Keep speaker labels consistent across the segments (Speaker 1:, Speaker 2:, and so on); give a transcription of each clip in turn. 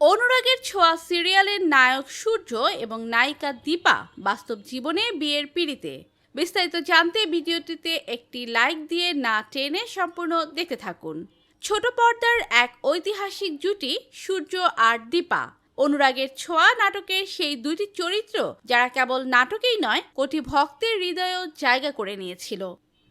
Speaker 1: অনুরাগের ছোঁয়া সিরিয়ালের নায়ক সূর্য এবং নায়িকা দীপা বাস্তব জীবনে বিয়ের পিড়িতে। বিস্তারিত জানতে ভিডিওটিতে একটি লাইক দিয়ে না টেনে সম্পূর্ণ দেখতে থাকুন। ছোট পর্দার এক ঐতিহাসিক জুটি সূর্য আর দীপা। অনুরাগের ছোঁয়া নাটকের সেই দুটি চরিত্র যারা কেবল নাটকেই নয়, কোটি ভক্তের হৃদয়েও জায়গা করে নিয়েছিল।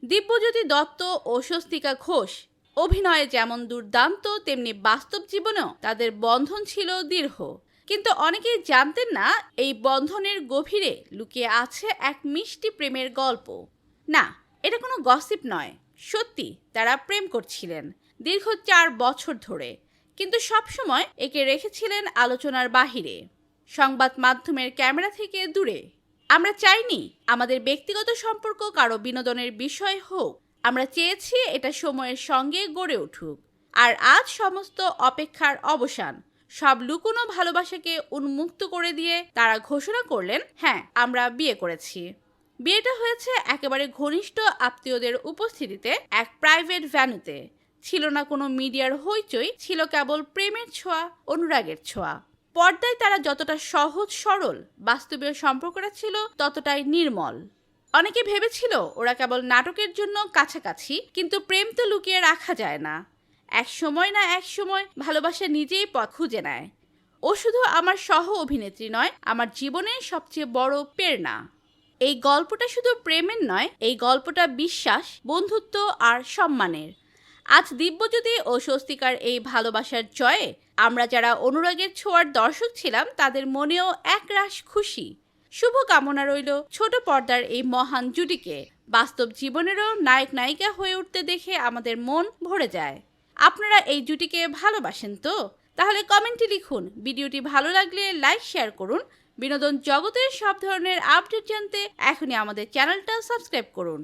Speaker 1: দিব্যজ্যোতি দত্ত ও স্বস্তিকা ঘোষ অভিনয়ে যেমন দুর্দান্ত, তেমনি বাস্তব জীবনেও তাদের বন্ধন ছিল দীর্ঘ। কিন্তু অনেকেই জানতেন না, এই বন্ধনের গভীরে লুকিয়ে আছে এক মিষ্টি প্রেমের গল্প। না, এটা কোনো গসিপ নয়। সত্যি, তারা প্রেম করছিলেন দীর্ঘ চার বছর ধরে। কিন্তু সবসময় একে রেখেছিলেন আলোচনার বাহিরে। সংবাদ মাধ্যমের ক্যামেরা থেকে দূরে। আমরা চাইনি আমাদের ব্যক্তিগত সম্পর্ক কারও বিনোদনের বিষয় হোক আমরা চেয়েছি এটা সময়ের সঙ্গে গড়ে উঠুক। আর আজ সমস্ত অপেক্ষার অবসান, সব লুকোনো ভালোবাসাকে উন্মুক্ত করে দিয়ে তারা ঘোষণা করলেন হ্যাঁ আমরা বিয়ে করেছি। বিয়েটা হয়েছে একেবারে ঘনিষ্ঠ আত্মীয়দের উপস্থিতিতে, এক প্রাইভেট ভ্যানুতে। ছিল না কোনো মিডিয়ার হইচই, ছিল কেবল প্রেমের ছোঁয়া, অনুরাগের ছোঁয়া। পর্দায় তারা যতটা সহজ সরল বাস্তবীয় সম্পর্কটা ছিল, ততটাই নির্মল। অনেকে ভেবেছিল ওরা কেবল নাটকের জন্য কাছাকাছি, কিন্তু প্রেম তো লুকিয়ে রাখা যায় না। এক সময় না এক সময় ভালোবাসা নিজেই পথ খুঁজে নেয়। ও শুধু আমার সহ অভিনেত্রী নয়, আমার জীবনের সবচেয়ে বড় প্রেরণা। এই গল্পটা শুধু প্রেমের নয়, এই গল্পটা বিশ্বাস, বন্ধুত্ব আর সম্মানের। আজ দিব্যজ্যোতি ও স্বস্তিকার এই ভালোবাসার জয়ে, আমরা যারা অনুরাগের ছোঁয়ার দর্শক ছিলাম, তাদের মনেও একরাশ খুশি। শুভ কামনা রইল ছোট পর্দার এই মহান জুটিকে। বাস্তব জীবনেরও নায়ক নায়িকা হয়ে উঠতে দেখে আমাদের মন ভরে যায়। আপনারা এই জুটিকে ভালোবাসেন তো? তাহলে কমেন্টে লিখুন, ভিডিওটি ভালো লাগলে লাইক, শেয়ার করুন। বিনোদন জগতের সব ধরনের আপডেট জানতে এখনই আমাদের চ্যানেলটা সাবস্ক্রাইব করুন।